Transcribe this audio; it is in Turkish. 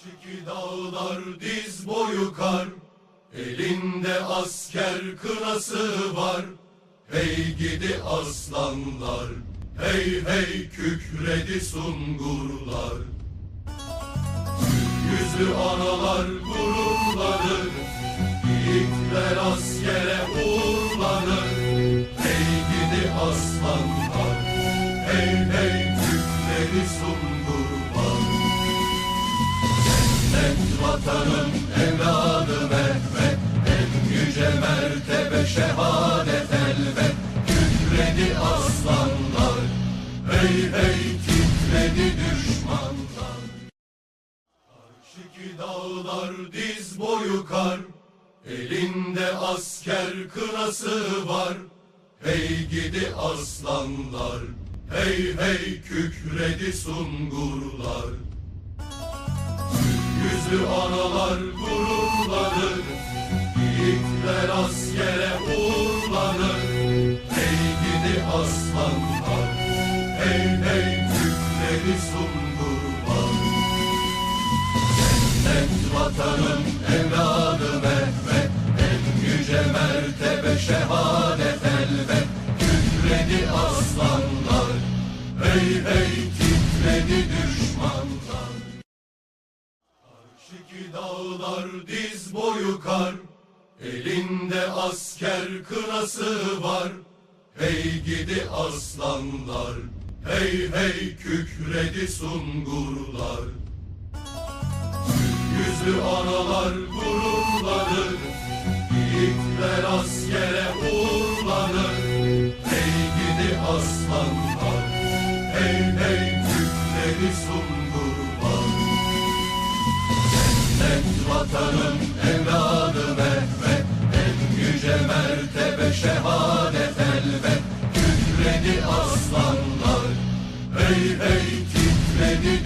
Karşıki dağlar diz boyu kar, elinde asker kınası var. Hey gidi aslanlar, hey hey kükredi sungurlar. Yüzlü analar gururlanır, yiğitler askere uğurlanır. Hey gidi aslanlar, hey hey kükredi sungurlar. Vatanım evladı Mehmet En yüce mertebe şehadet elbet. Kükredi aslanlar Hey hey titredi düşmanlar. Karşıki dağlar diz boyu kar Elinde asker kınası var. Hey gidi aslanlar Hey hey kükredi sungurlar Yüzlü analar gururlanır Yiğitler askere uğurlanır Hey gidi aslanlar Hey hey kükredi sungurlar Cennet vatanım evladı Mehmet En yüce mertebe şehadet elbet. Kükredi aslanlar Hey hey Karşıki dağlar diz boyu kar, elinde asker kınası var. Hey gidi aslanlar, hey hey kükredi sungurlar. Yüzlü analar gururlanır, yiğitler askere uğurlanır. Hey gidi aslanlar, hey hey kükredi sungurlar. Vatanım evladı Mehmet En yüce mertebe şehadet elbet Kükredi aslanlar. Hey hey titredi